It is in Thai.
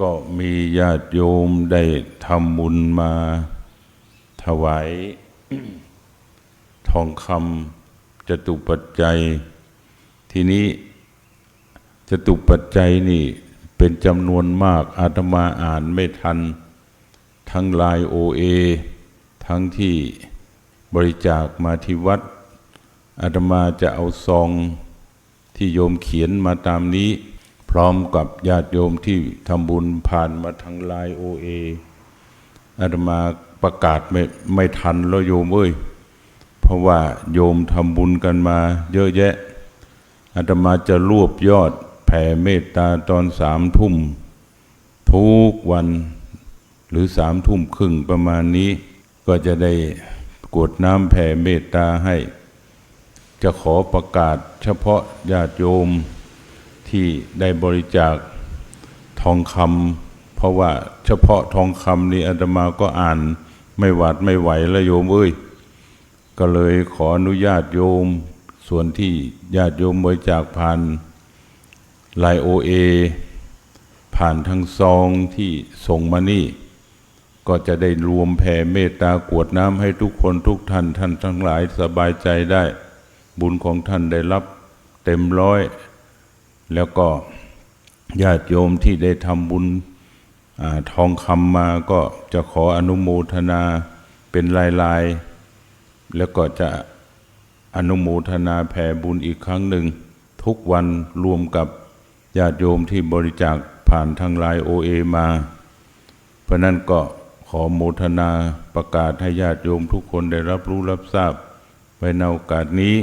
ก็มีญาติโยมได้ทำบุญมาถวายทองคำจตุปัจจัย ทีนี้จตุปัจจัยนี่เป็นจำนวนมากอาตมาอ่านไม่ทัน ทั้งลายโอเอทั้งที่บริจาคมาที่วัดอาตมาจะเอาซองที่โยมเขียนมาตามนี้ ร้อมกับญาติโยมที่ทำบุญผ่านมาทางไลโอเออาตมาประกาศไม่ไม่ทันแล้วโยมเอ้ยเพราะว่าโยมทำบุญกันมา เยอะแยะอาตมาจะรวบยอดแผ่เมตตาตอนสามทุ่ม ทุกวันหรือสามทุ่มครึ่งประมาณนี้ ก็จะได้กวดน้ำแผ่เมตตาให้ จะขอประกาศเฉพาะญาติโยม ที่ได้บริจาคทองคำเพราะว่าเฉพาะทองคำนี่อาตมาก็อ่านไม่หวาดไม่ไหวแล้วโยมเอ้ยก็เลยขออนุญาตโยม ส่วนที่ญาติโยมบริจาคผ่านไลโอเอผ่านทางซองที่ส่งมานี่ ก็จะได้รวมแผ่เมตตากวดน้ำให้ทุกคนทุกท่านท่านทั้งหลายสบายใจได้ บุญของท่านได้รับเต็มร้อย แล้วก็ญาติโยมที่ได้ทำบุญอทองคำมาก็จะขออนุโมทนาเป็นลายๆ แล้วก็จะอนุโมทนาแผ่บุญอีกครั้งหนึ่ง ทุกวันรวมกับญาติโยมที่บริจาคผ่านทางไลน์โอเอมา เพราะนั้นก็ขอโมทนาประกาศให้ญาติโยมทุกคนได้รับรู้รับทราบไว้ในโอกาสนี้